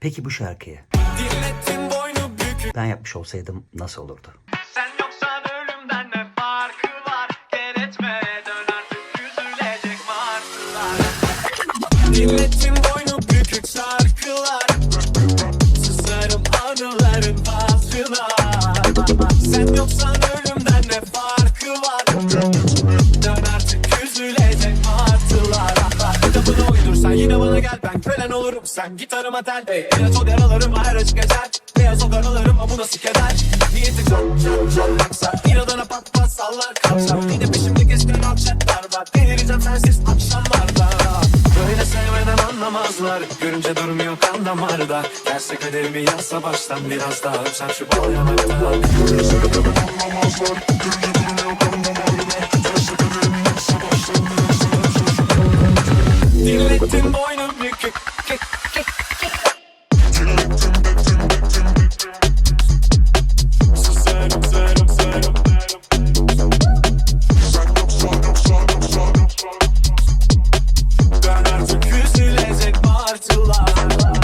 Peki bu şarkıyı ben yapmış olsaydım nasıl olurdu? Sen yoksan ölümden ne farkı var? Gel etme dön artık üzülecek martılar. Dinlettin boynu bükük şarkılar. Susarım anıların hatırına Sen yoksan ölümden ne farkı var gel Ben kölen olurum. Sen gitarıma tel. Hey, Yine çok her açık geçer Beyaz o karalarım ama bu nasıl keder? Niyeti çok çok çok yaksa İnadına pat pat sallar kapsam Yine peşimde geçken alçaklar var. Delireceğim sensiz akşamlarda. Böyle sevmeden anlamazlar. Görünce durmuyor kan damarda. Derse kaderimi yazsa baştan biraz daha Öpsem şu bal yanakta. Dinlettin boynu artılar